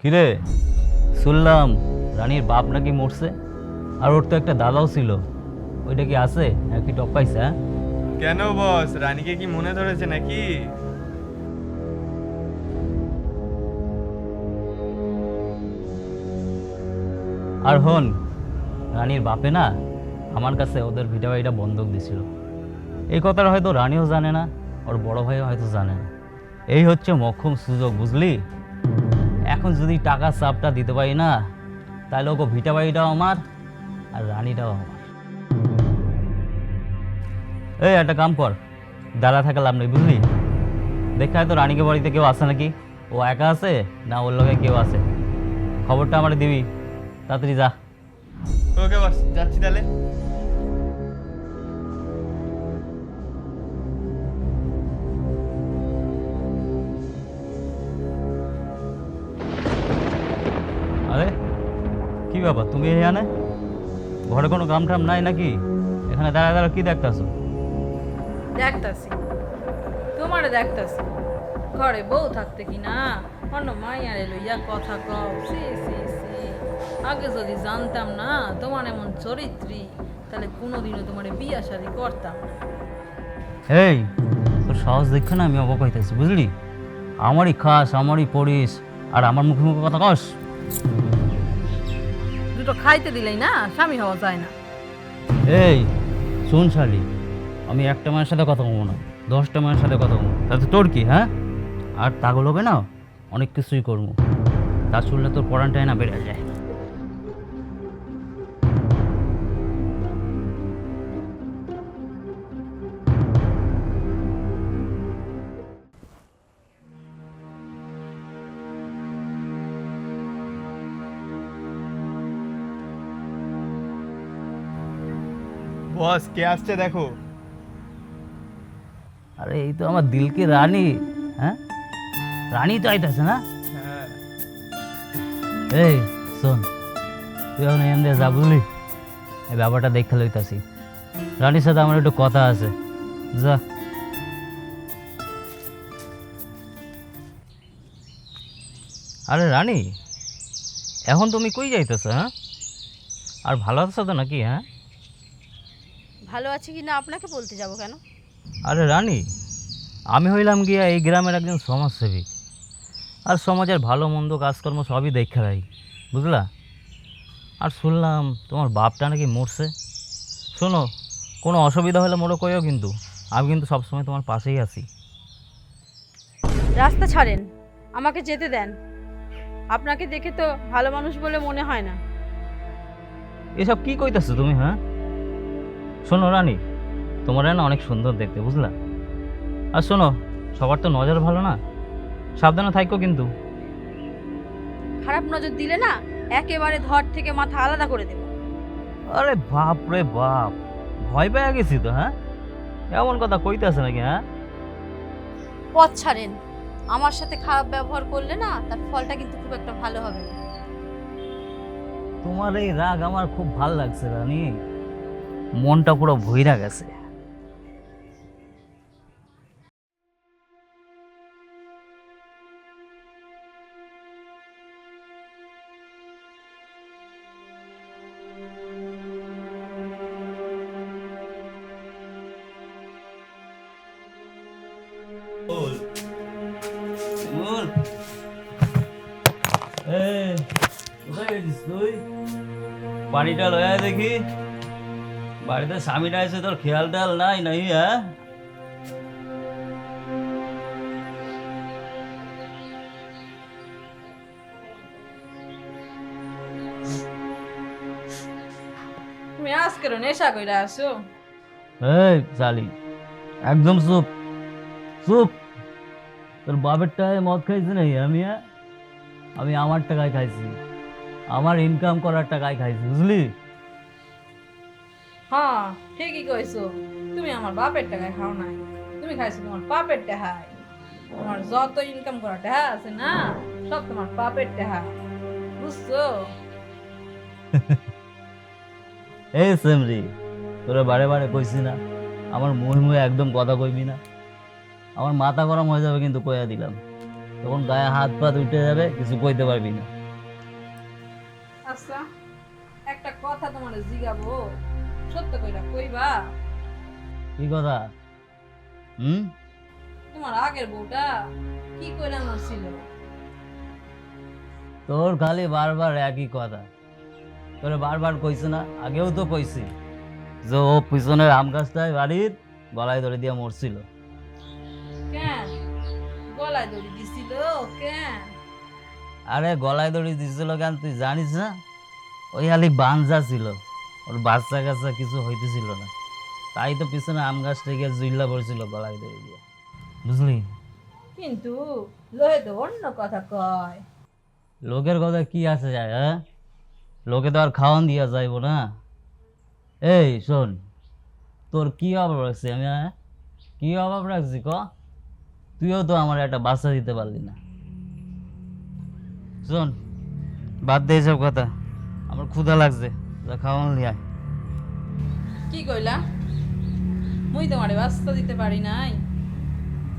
কিরে? শুনলাম রানীর বাপ নাকি মরছে আর ওর তো একটা দাদাও ছিল। ওইটা কি আছে? নাকি টপ পাইছে হ্যাঁ? কেন বস? রানীকে কি মনে ধরেছে নাকি? আর হন রানীর বাপে না আমার কাছে ওদের ভিটা বাড়িটা বন্ধক দিছিল। এই কথাটা হয়তো রানীও জানে না ওর বড় ভাইও হয়তো জানে না। এই হচ্ছে মক্ষম সুযোগ বুঝলি? এখন যদি টাকা চাপটা দিতে পারি না, তাহলে ওকে ভিটা বাড়িটাও আমার আর রানীটাও আমার। এই, একটা কাম কর দাঁড়া থাকা লাভ নেই, বুঝলি? দেখা হয়তো রানীকে বাড়িতে কেউ আসে নাকি? ও একা আছে না ওর লগে কেউ আছে? খবরটা আমার দিবি, তাড়াতাড়ি যা। ওকে বস, যাচ্ছি তাহলে। ব্যাপার তুমি এখানে ঘরে কোনো গাম ঠাম নাই নাকি? এখানে দাঁড়া দাঁড়া কি দেখতেছো? দেখতাছি। তোমার দেখতাছি। ঘরে বউ থাকতে কি না? অন্য মাইয়ারে লইয়া কথা কও। সি সি সি। আগে যদি জানতাম না তোমার এমন চরিত্রী তাহলে কোনোদিনও তোমারে বিয়া শাদি করতাম এই তোর সাহস দেখে না আমি অবাক হইতেছি বুঝলি? আমারই খাস আমারই পড়িস আর আমার মুখে মুখে কথা কস। দুটো খাইতে দিলেই না, স্বামী হওয়া যায় না। এই, শুন শালি, আমি একটা মায়ের সাথে কথা বলব না, দশটা মায়ের সাথে কথা বলব। তাতে তোর কি হ্যাঁ? আর তাগল হবে না? অনেক কিছুই করব। তা শুনলে তোর পড়ানটাই না বেড়ে যায়। বস কে আসছে দেখো। আরে এই তো আমার দিলকে রানী হ্যাঁ? রানী তো আইতাছে না? হ্যাঁ। এই শোন তুই এখন এম দিয়ে যা বুঝলি? এই ব্যাপারটা দেখতে লইতাছি। রানীর সাথে আমার একটু কথা আছে। যা। আরে রানী এখন তুমি কই যাইতেছো হ্যাঁ? আর ভালো আছো তো নাকি হ্যাঁ? ভালো আছে কি না আপনাকে বলতে যাব কেন? আরে রানী আমি হইলাম গিয়া এই গ্রামের একজন সমাজসেবী। আর সমাজের ভালো মন্দ কাজকর্ম সবই দেখে রাই বুঝলা? আর শুনলাম তোমার বাপটা নাকি মরছে। শোনো কোনো অসুবিধা হলে মোড়ো কইও কিন্তু আমি কিন্তু সবসময় তোমার পাশেই আছি। রাস্তা ছাড়েন আমাকে যেতে দেন। আপনাকে দেখে তো ভালো মানুষ বলে মনে হয় না। এসব কি কইতেছো তুমি হ্যাঁ? শোনো রানী তোমার না অনেক সুন্দর দেখতে বুঝলা? আর শোনো সবার তো নজর ভালো না? সাবধানে থাকো কিন্তু। খারাপ নজর দিলে না একেবারে ধর থেকে মাথা আলাদা করে দেব। আরে বাপ রে বাপ ভয় পেয়ে গেছি তো হ্যাঁ? এমন কথা কইতেছে নাকি হ্যাঁ? পথ ছাড়েন। আমার সাথে খারাপ ব্যবহার করলে না তার ফলটা কিন্তু খুব একটা ভালো হবে না। তোমার এই রাগ আমার খুব ভালো লাগছে রানী। মনটা পুরো ভইরা গেছে। পানিটা লয়া দেখি। বাড়িতে স্বামীটা এসে তোর খেয়াল টেয়াল নাই নাই হ্যাঁ তুমি আজকের নেশা কইরা আসো এই শালি একদম চুপ চুপ তোর বাপের টাকায় মদ খাইছি নাই আমি হ্যাঁ? আমি আমার টাকায় খাইছি আমার ইনকাম করার টাকায় খাইছি বুঝলি হ্যাঁ ঠিকই কইছো। তুমি আমার বাপের টাকায় খাও নাই। তুমি খাইছো তোমার বাপের টাকায় তোমার যত ইনকাম করা টাকা আছে না সব তোমার বাপের টাকা বুঝছ? এই সেমরি তোরা বারে বারে কইছি না। আমার মুহে মুহে একদম কথা কইবি না। আমার মাথা গরম হয়ে যাবে কিন্তু কইয়া দিলাম। তখন গায়ে হাত পা উঠে যাবে কিছু কইতে পারবি না। আচ্ছা একটা কথা তোমার জিগাবো। সত্য কইরা কইবা। কি কথা? হুম? তোমার আগের বউটা কি কইরা আমার ছিল তোর খালি বারবার একই কথা। তোরে বারবার কইছে না আগেও তো কইছি যে ও পিছনের আম গাছটায় বাড়ির গলায় ধরে দিয়ে মরছিল। কেন? গলায় দড়ি দিছিল কেন? আরে গলায় দড়ি দিছিল কেন তুই জানিস না? ওই খালি বাঞ্জা ছিল। ওর বাচ্চা কাচ্চা কিছু হইতেছিল না। তাই তো পিছনে আম গাছ থেকে জুইল্লা পড়ছিল গলায় দিয়ে। বুঝলি? কিন্তু লোহে তো অন্য কথা কয়। লোকের কথা কি আছে যায় হ্যাঁ? লোকে তো আর খাওয়ান দিয়া যাইব না। এই শোন তোর কি অভাব রাখছি আমি হ্যাঁ? কি অভাব রাখছি ক? তুইও তো আমার একটা বাচ্চা দিতে পারলি না। শোন বাদ দে সব কথা। আমার ক্ষুধা লাগছে। খাওয়ান লিয়া কি কইলা? মুই তোমারে বাস্তা দিতে পারি নাই।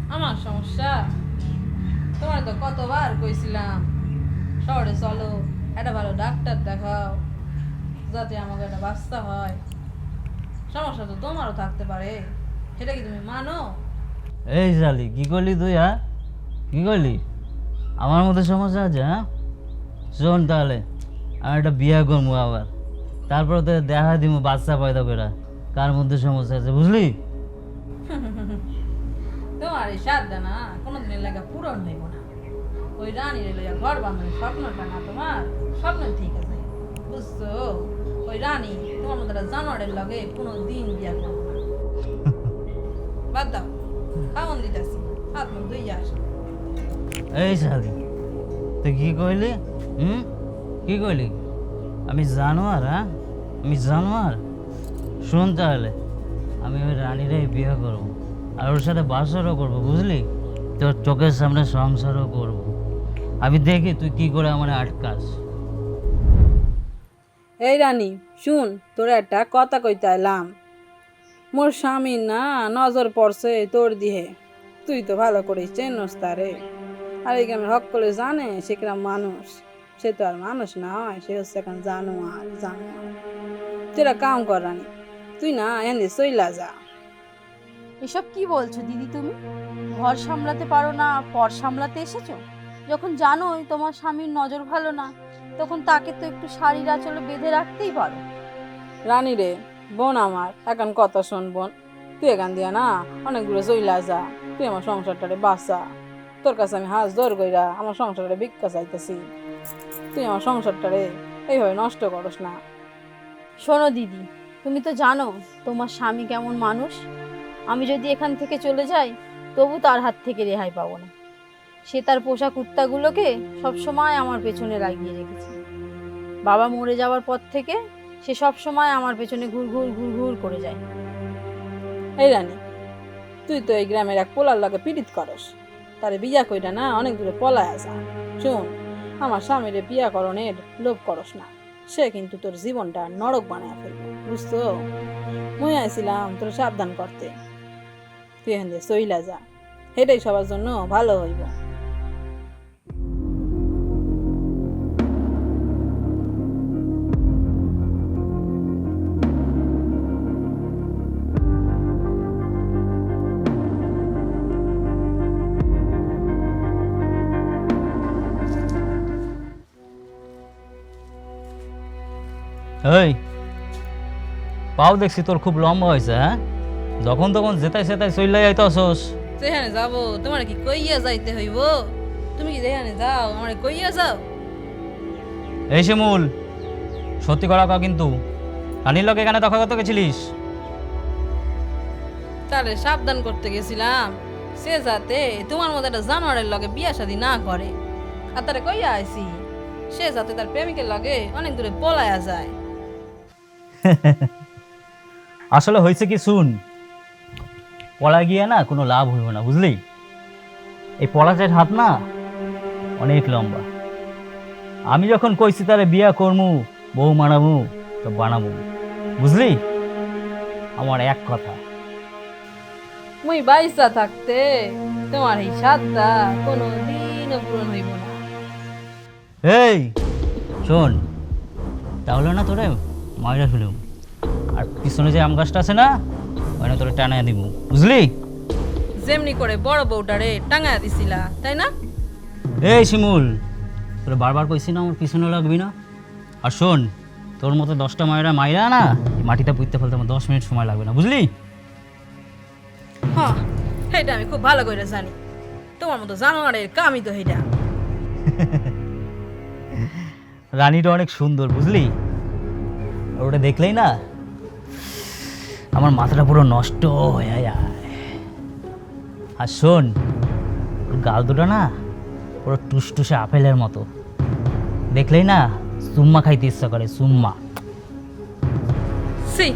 আমার সমস্যা। তোমার তো কতবার কইছিলাম শহরে চলো একটা ভালো ডাক্তার দেখাও যাতে আমাকে একটা বাস্তা হয়। সমস্যা তো তোমারও থাকতে পারে। সেটা কি তুমি মানো? এই শালি কি করলি তুই হ্যাঁ? কি করলি? আমার মধ্যে সমস্যা আছে হ্যাঁ? শোন তাহলে আমি একটা বিয়ে করব আবার। তারপরে তো দেখা দিব বাচ্চা পয়দা করে কার মধ্যে সমস্যা আছে বুঝলি? তোমার এই সাতটা না কোনোদিনের লেখা পূরণ হইব না। ওই রানীর লইয়া ঘর বাঁধানোর স্বপ্নটা না তোমার স্বপ্ন ঠিক আছে। বুঝছ? ওই রানী তোমার মতো জানোয়ারের লগে কোনো দিন বিয়া করব না। বাদ দাও খাওয়ান দিতেছি হাত মুখ ধুই আসো। এই শালি তুই কি কইলি? হুম? কি কইলি? আমি জানোয়ার হ্যাঁ? আমি জানোয়ার? শোন তাহলে, আমি ওই রানীরাই বিয়ে করব আর ওর সাথে বাসরও করব, বুঝলি? তোর চোখের সামনে সংসারও করব। আমি দেখি তুই কি করে আমার আটকাস। এই রানী, শুন, তোর একটা কথা কইতে এলাম মোর স্বামী না নজর পড়ছে তোর দিহে। তুই তো ভালো করে চেনস তারে। আর এই গ্রামের হক করে জানে সে মানুষ। সে তো আর মানুষ না হয় সে হচ্ছে এখন জানোয়ার জানোয়ার তুই একটা কাম কর তুই না এনে চইলা যা এসব কি বলছো দিদি তুমি? ঘর সামলাতে পারো না, পর সামলাতে এসেছ? যখন জানোই তোমার স্বামীর নজর ভালো না, তখন তাকে তো একটু শাড়ির আঁচলে বেঁধে রাখতেই পারো। রানী রে, বোন আমার এখন কথা শোন বোন। তুই এখান দিয়া না, অনেকগুলো দূরে চইলা যা, তুই আমার সংসারটারে বাঁচা। তোর কাছে আমি হাঁস দৌড় কইরা আমার সংসারটারে ভিক্ষা চাইতেছি। তুই আমার সংসারটারে এইভাবে নষ্ট করস না। শোনো দিদি তুমি তো জানো তোমার স্বামী কেমন মানুষ। আমি যদি এখান থেকে চলে যাই তবু তার হাত থেকে রেহাই পাবো না। সে তার পোষা কুত্তাগুলোকে সবসময় আমার পেছনে লাগিয়ে রেখেছে। বাবা মরে যাওয়ার পর থেকে সে সব সময় আমার পেছনে ঘুর ঘুর ঘুর ঘুর করে যায়। এই রানী তুই তো এই গ্রামের এক পোলার লগে পীড়িত করস। তারে বিয়া কইরা না অনেক দূরে পলায় আসা শুন আমার স্বামীরে বিয়া করণের লোভ করস না। সে কিন্তু তোর জীবনটা নরক বানায় ফেলবে বুঝতো মুই আইছিলাম তোর সাবধান করতে। তুই হেন্দে সইলা যা, এটাই সবার জন্য ভালো হইব। এই পাও দেখছি তোর খুব লম্বা হয়েছে হ্যাঁ? যখন তখন যেতাই সেতাই চইলাই যাইতেছস যেখানে যাব তোমার কি কইয়া যাইতে হইব? তুমি কি যেখানে যাও আমার কইয়া যাও? এই শিমুল সত্যি করা কা কিন্তু রানীর লোক এখানে দেখা করতে গেছিলিস? তারে সাবধান করতে গেছিলাম। সে যাতে তোমার মতো একটা জানোয়ারের লগে বিয়া শাদি না করে। আর তারে কইয়া আইছি সে যাতে তার প্রেমিকের লগে অনেক দূরে পলায়া যায়। আসলে হয়েছে কি শুন? পলা গিয়ে না কোনো লাভ হইব না বুঝলি? এই পলাচের হাত না অনেক লম্বা। আমি যখন কইছি তারে বিয়া করমু বউ মানাবো তো বানাবো বুঝলি? আমার এক কথা। মুই বাইসা থাকতে তোমার এই সাতটা কোনো দিন দিনও পূরণ হইব না। এই শোন তাহলে না তোরে মাইরা ফেলুম। আর পিছনে যে আম গাছটা আছে না ওখানে তোরে টানায় দিব বুঝলি? যেমনি করে বড় বউটারে টাঙায় দিছিলা তাই না? এই শিমুল তোরে বারবার কইছি না আমার পিছনে লাগবি না। আর শোন তোর মতো দশটা মায়েরা মাইরা না মাটিটা পুঁততে ফেলতে আমার দশ মিনিট সময় লাগবে না বুঝলি? হ্যাঁ এটা আমি খুব ভালো করে জানি। তোমার মতো জানোয়ারের কামই তো এটা রানীটা অনেক সুন্দর বুঝলি? ওটা দেখলেই না আমার মাথাটা পুরো নষ্ট হয়ে যায়। আর শোন, গাল দুটো না পুরো টুসটুসে আপেলের মতো। দেখলেই না সুম্মা খাইতে ইচ্ছা করে, সুম্মা। সি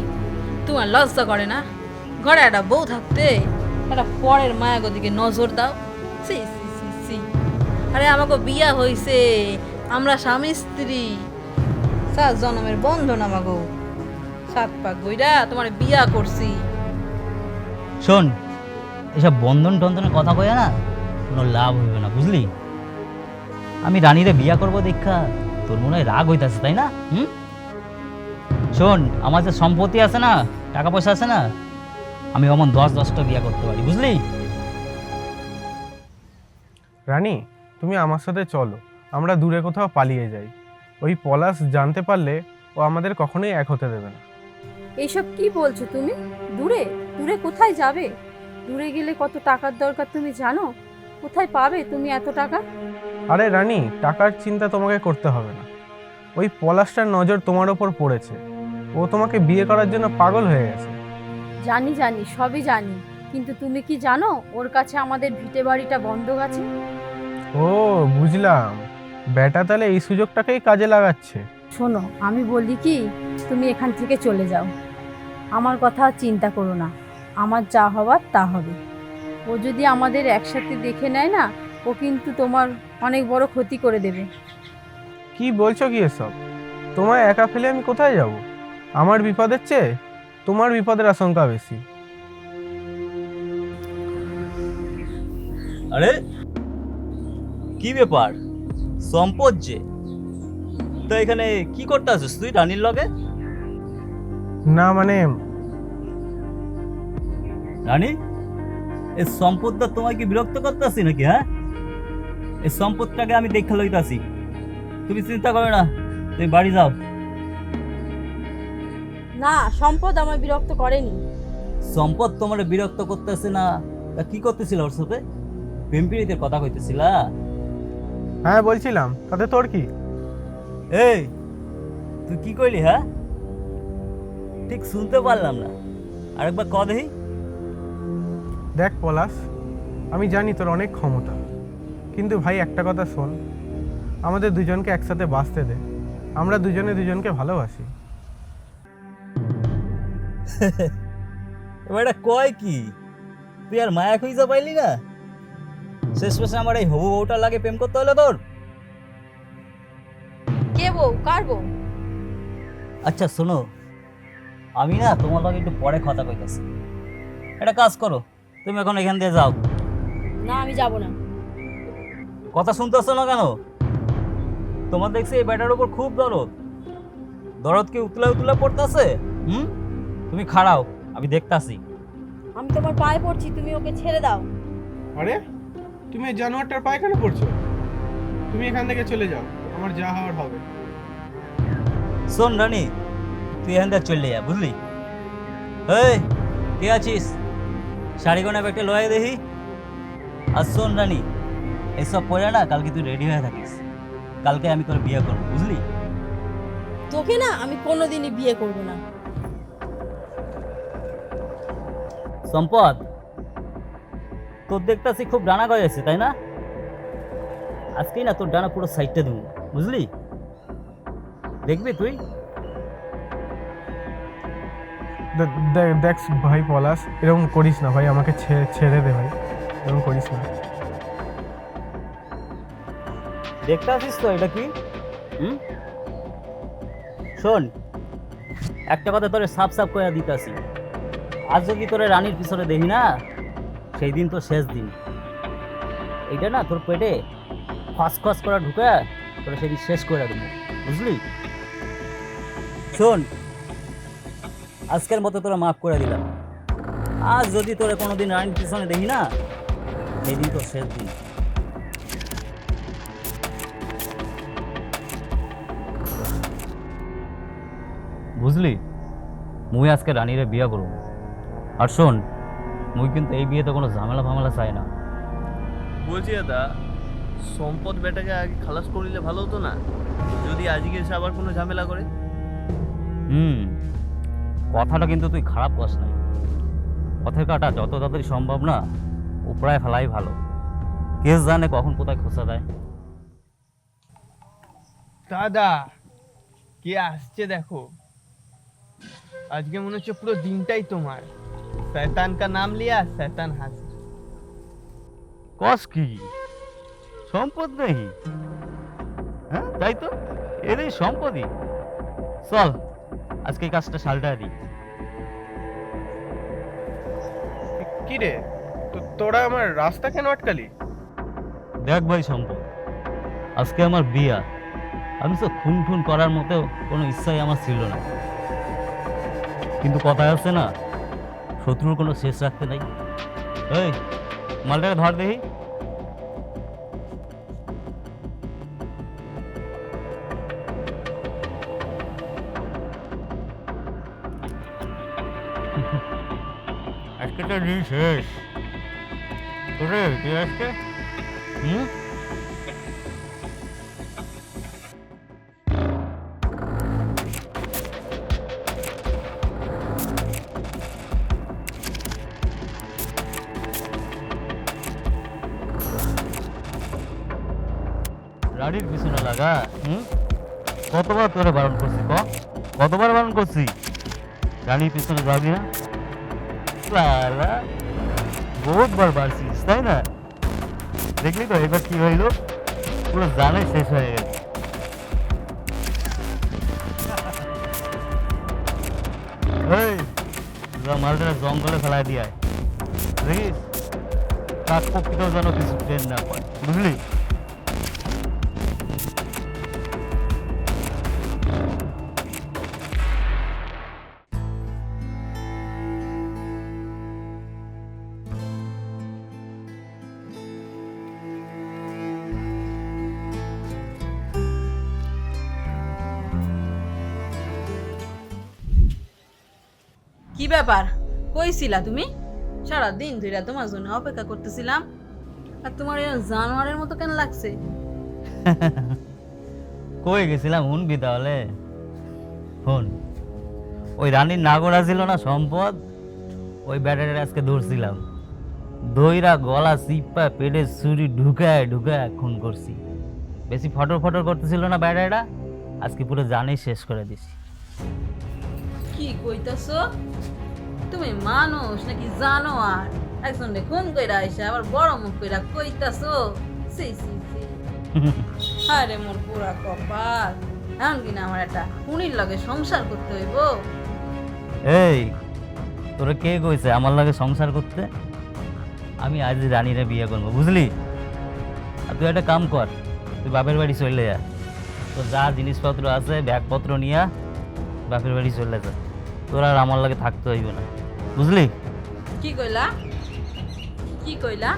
তোমার লজ্জা করে না? ঘরে একটা বউ থাকতে একটা পরের মায়াগো দিকে নজর দাও। সি সি সি আরে আমাকে বিয়া হইছে, আমরা স্বামী স্ত্রী। সাত জনমের বন্ধন আমাগো। সাত পাক বইরা তোমার বিয়া করছি। শোন এসব বন্ধন টন্ধনের কথা কয়ে না কোনো লাভ হইবে না বুঝলি? আমি রানীরে বিয়া করব দেখা তোর মনে হয় রাগ হইতাছে তাই না? হুম? শোন আমার যে সম্পত্তি আছে না টাকা পয়সা আছে না আমি অমন দশ দশটা বিয়া করতে পারি বুঝলি? রানী তুমি আমার সাথে চলো আমরা দূরে কোথাও পালিয়ে যাই। ওই পলাশ জানতে পারলে ও আমাদের কখনোই এক হতে দেবে না। এইসব কি বলছো তুমি? দূরে দূরে কোথায় যাবে? দূরে গেলে কত টাকার দরকার তুমি জানো? কোথায় পাবে তুমি এত টাকা? আরে রানী টাকার চিন্তা তোমাকে করতে হবে না। ওই পলাশটার নজর তোমার ওপর পড়েছে। ও তোমাকে বিয়ে করার জন্য পাগল হয়ে গেছে। জানি জানি সবই জানি। কিন্তু তুমি কি জানো ওর কাছে আমাদের ভিটে বাড়িটা বন্ধক আছে? ও বুঝলাম। ব্যাটা তাহলে এই সুযোগটাকেই কাজে লাগাচ্ছে। শোনো আমি বলি কি তুমি এখান থেকে চলে যাও। আমার কথা আর চিন্তা করো না আমার যা হওয়ার তা হবে। ও যদি আমাদের একসাথে দেখে নেয় না ও কিন্তু তোমার অনেক বড় ক্ষতি করে দেবে। কি বলছো কি এসব? তোমায় একা ফেলে আমি কোথায় যাব? আমার বিপদের চেয়ে তোমার বিপদের আশঙ্কা বেশি। আরে কি ব্যাপার? সম্পদ যে। তো এখানে কি করতে আছিস তুই রানীর লগে? না মানে রানী এই সম্পদটা তোমায় কি বিরক্ত করতেছি নাকি হ্যাঁ? এই সম্পদটাকে আমি দেখে লইতাছি। তুমি চিন্তা করো না তুমি বাড়ি যাও। না সম্পদ আমার বিরক্ত করেনি। সম্পদ তোমার বিরক্ত করতেছে না তা কি করতেছিল ওর সাথে? প্রেমপিড়িতে কথা কইতেছিলা? হ্যাঁ বলছিলাম। তাতে তোর কি? এই তুই কি কইলি হ্যাঁ? ঠিক শুনতে পারলাম না। আরেকবার ক দেখি। দেখ পলাশ আমি জানি তোর অনেক ক্ষমতা। কিন্তু ভাই একটা কথা শোন। আমাদের দুজনকে একসাথে বাঁচতে দে। আমরা দুজনে দুজনকে ভালোবাসি। এবার এটা কয় কি? তুই আর মায়া খুঁজে পাইলি না? শেষ পেশে আমার এই হবু বউটা লাগে প্রেম করতে হলো তোর? কে বউ? কার বউ? আচ্ছা শোনো। আমি না তোমার লগে একটু পরে কথা কইতেছি। একটা কাজ করো তুমি এখন এখান দিয়ে যাও। না আমি যাব না। কথা শুনতেছো না কেন? তোমার দেখছি এই ব্যাটার উপর খুব দরদ। দরদ কি উতলা উতলা পড়তেছে? হুম? তুমি খাড়াও আমি দেখতাছি। আমি তোমার পায়ে পড়ছি তুমি ওকে ছেড়ে দাও। আরে? তুমি এই জানোয়ারটার পায়ে কেন পড়ছো তুমি এখান থেকে চলে যাও আমার যা হওয়ার হবে। শোন রানী তুই এখান থেকে চলে যা বুঝলি? এই কে আছিস? শাড়ি কোনা ব্যাগটা লয়ে দেখি। আর শোন রানী এসব পরে না কালকে তুই রেডি হয়ে থাকিস। কালকে আমি তোর বিয়ে করব বুঝলি? তোকে না আমি কোনোদিনই বিয়ে করব না। সম্পদ তোর দেখতেছি খুব ডানা গজাইছে তাই না? আজকেই না তোর ডানা পুরো সাইডটা দেবো বুঝলি? দেখবি তুই? দেখ ভাই পলাশ এরকম করিস না ভাই আমাকে ছেড়ে দে ভাই এরকম করিস না। দেখতে আসিস তো এটা কি? হুম? শোন একটা কথা তোরে সাফ সাফ করে দিতাছি। আজ যদি তোরে রানীর পিছনে দেখি না সেই দিন তো শেষ দিন। এইটা না তোর পেটে খস খস করে ঢুকে তোরা সেদিন শেষ করে দেবো। বুঝলি? শোন, আজকের মতো তোরা মাফ করে দিলাম। আজ যদি তোরা কোনোদিন রানীর পিছনে দেখি না, সেদিন তোর শেষ দিন। বুঝলি? মুই আজকে রানীরে বিয়া করব। আর শোন মুই কিন্তু এই বিয়েতে কোনো ঝামেলা ফামেলা চাই না। বলছি দাদা সম্পদ বেটাকে আগে খালাস করিলে ভালো হতো না? যদি আজকে এসে আবার কোনো ঝামেলা করে? হুম কথাটা কিন্তু তুই খারাপ কস নাই। পথের কাটা যত তাড়াতাড়ি সম্ভব না উপরায় ফেলাই ভালো। কেস জানে কখন কোথায় খোঁচা দেয়। দাদা কে আসছে দেখো? আজকে মনে হচ্ছে পুরো দিনটাই তোমার। শয়তান কা নাম লিয়া শয়তান হাসি। কস কি? সম্পদ নেই। হ্যাঁ তাই তো? এরই সম্পদই। চল আজকে কাজটা সালটা দিই। কি রে? তো- তোরা আমার রাস্তা কেন আটকালি? দেখ ভাই সম্পদ আজকে আমার বিয়া। আমি তো খুন খুন করার মতো কোনো ইচ্ছাই আমার ছিল না। কিন্তু কথায় আছে না, শত্রুর কোনো শেষ রাখতে নাই। এই, মালটাকে ধর দেখি। আজকে তো দিন শেষ। তোরে, তুই আজকে? হুম? গাড়ির পিছনে লাগা, হুম? কতবার তোরে বারণ করছি, ক? কতবার বারণ করছি? গাড়ির পিছনে যাবি না? বহুতবার বাড়ছিস তাই না? দেখলি তো, এবার কি হইল? পুরো জানে শেষ হয়ে গেল যা জঙ্গলে ফেলায় দিয়ে। দেখিস? কাক পক্ষীটাও যেন কিছু ট্রেন না পায়, বুঝলি? কি ব্যাপার? কইছিলা তুমি? সারা দিন ধরে তোমার জন্য অপেক্ষা করতেছিলাম। আর তোমার এরকম জানোয়ারের মতো কেন লাগছে? কই গেছিলাম, শুনবি তাহলে? শোন, ওই রানীর নাগরা ছিল না সম্পদ? ওই ব্যাটারে আজকে ধরছিলাম। দইরা গলা চিপা পেটে ছুরি ঢুকায় ঢুকায় খুন করছি। বেশি ফটর ফটর করতেছিল না ব্যাটারা আজকে পুরো জানেই শেষ করে দিছি। কি কইতাছ? তুমি মানুষ নাকি জানো আর একজন খুন কইরা আইসা আবার বড় মুখ কইরা কইতাছ? সি সি সি আরে মোর পুরা কপাল। এখন কিনা আমার একটা খুনির লগে সংসার করতে হইব? এই তোরা কে কইছে আমার লাগে সংসার করতে? আমি আজ রানীরে বিয়ে করব বুঝলি? আর তুই একটা কাম কর তুই বাপের বাড়ি চলে যা। তোর যা জিনিসপত্র আছে ব্যাগপত্র নিয়ে বাপের বাড়ি চলে যা। তোর আর আমার লাগে থাকতে হইবে না। বুঝলি? কি কইলা? কি কইলা?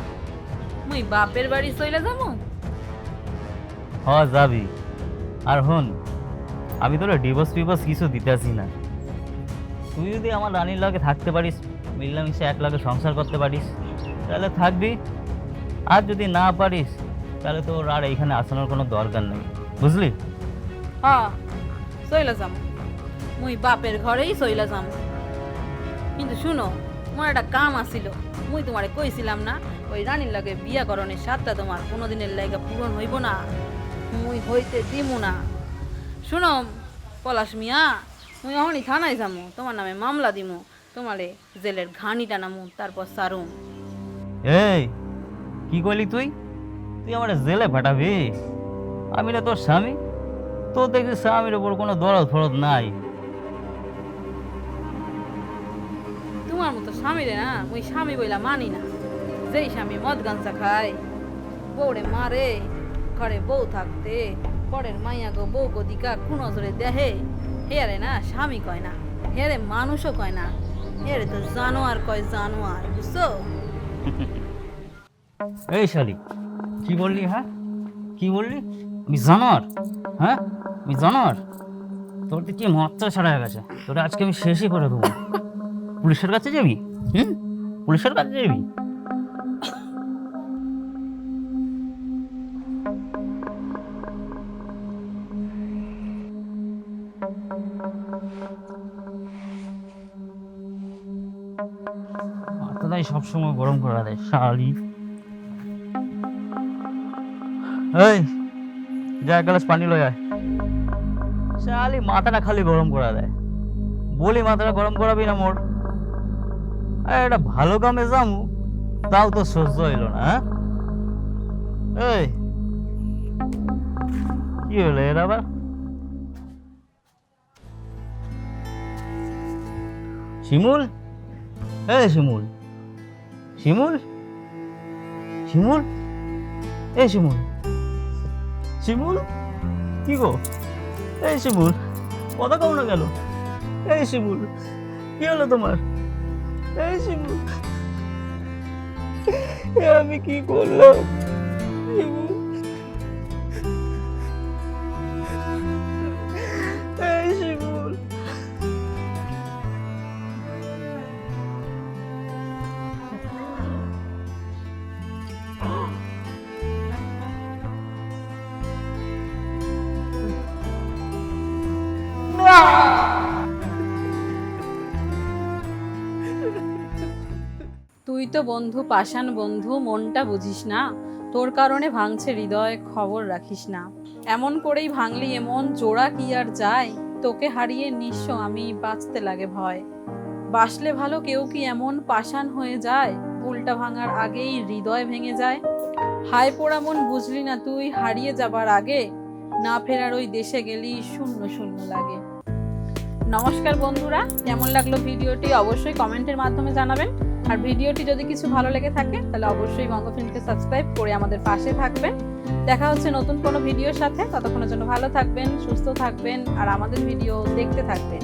মুই বাপের বাড়ি চইলা যাব? হ যাবি। আর হন আমি তোরা ডিভোর্স টিভোর্স কিছু দিতেছি না। তুই যদি আমার রানীর লগে থাকতে পারিস মিলামিশে এক লগে সংসার করতে পারিস তাহলে থাকবি। আর যদি না পারিস তাহলে তোর আর এইখানে আসানোর কোনো দরকার নেই। বুঝলি? হ্যাঁ চইলা যাম মুই বাপের ঘরেই চইলা যাম। কিন্তু শুনো মোর একটা কাম আছিল মুই তোমারে কইছিলাম না, ওই রানীর লাগে বিয়া করণের সাতটা তোমার কোনোদিনের লাগে পূরণ হইব না। মুই হইতে দিমু না। শুনো, পলাশ মিয়া, মুই অহনি থানায় যামু, তোমার নামে মামলা দিমু, তোমারে জেলের ঘানি টানামু তারপর সারুম। এই, কি করলি তুই? তুই আমার জেলে পাঠাবি? আমি না তোর স্বামী? তোর দেখি স্বামীর ওপর কোনো দরদ ফরদ নাই। স্বামী রে না, মুই স্বামী বইলা মানি না। যেই স্বামী মদ গাঞ্জা খায়, বউরে মারে, ঘরে বউ থাকতে, পরের মাইয়া গো বউ গো দিকা কোন নজরে দেহে, হেয়ারে না স্বামী কয় না, হেয়ারে মানুষও কয় না, হেয়ারে তো জানোয়ার কয় জানোয়ার, বুঝছ? এই শালি, কি বললি হ্যাঁ? কি বললি? আমি জানোয়ার হ্যাঁ? আমি জানোয়ার? তোর তো কি মাত্রা ছাড়া হয়ে গেছে? তোরা আজকে আমি শেষই করে দেবো। পুলিশের কাছে যাবি? হুম? পুলিশের কাছে যাবি? মাথাটাই সবসময় গরম করা দেয়, শালি। এই, যা এক গ্লাস পানি লয় শালি, মাথাটা খালি গরম করা দেয়। বলি মাথাটা গরম করাবি না মোর? আরে একটা ভালো কামে যামু, তাও তো সহ্য হইল না হ্যাঁ? এই, কি হলো এর আবার? শিমুল? এই শিমুল শিমুল? শিমুল? এই শিমুল শিমুল? কি গো? এই শিমুল, কথা কও না কেন? এই শিমুল, কি হলো তোমার? এ আমি কি করলাম? তুই তো বন্ধু, পাষাণ বন্ধু, মনটা বুঝিস না। তোর কারণে ভাঙছে হৃদয়, খবর রাখিস না। এমন করেই ভাঙলি এমন জোড়া কি আর যায়? তোকে হারিয়ে নিঃস্ব আমি বাঁচতে লাগে ভয়। বাসলে ভালো কেউ কি এমন পাষাণ হয়ে যায়? উল্টা ভাঙার আগেই হৃদয় ভেঙে যায়। হায় পোড়া মন, বুঝলি না তুই হারিয়ে যাবার আগে? না ফেরার ওই দেশে গেলি শূন্য শূন্য লাগে। নমস্কার বন্ধুরা, কেমন লাগল ভিডিওটি অবশ্যই কমেন্টের মাধ্যমে জানাবেন। আর ভিডিওটি যদি কিছু ভালো লেগে থাকে, তাহলে অবশ্যই বঙ্গ ফিল্মকে সাবস্ক্রাইব করে আমাদের পাশে থাকবেন। দেখা হচ্ছে নতুন কোনো ভিডিওর সাথে, ততক্ষণের জন্য ভালো থাকবেন, সুস্থ থাকবেন, আর আমাদের ভিডিও দেখতে থাকবেন।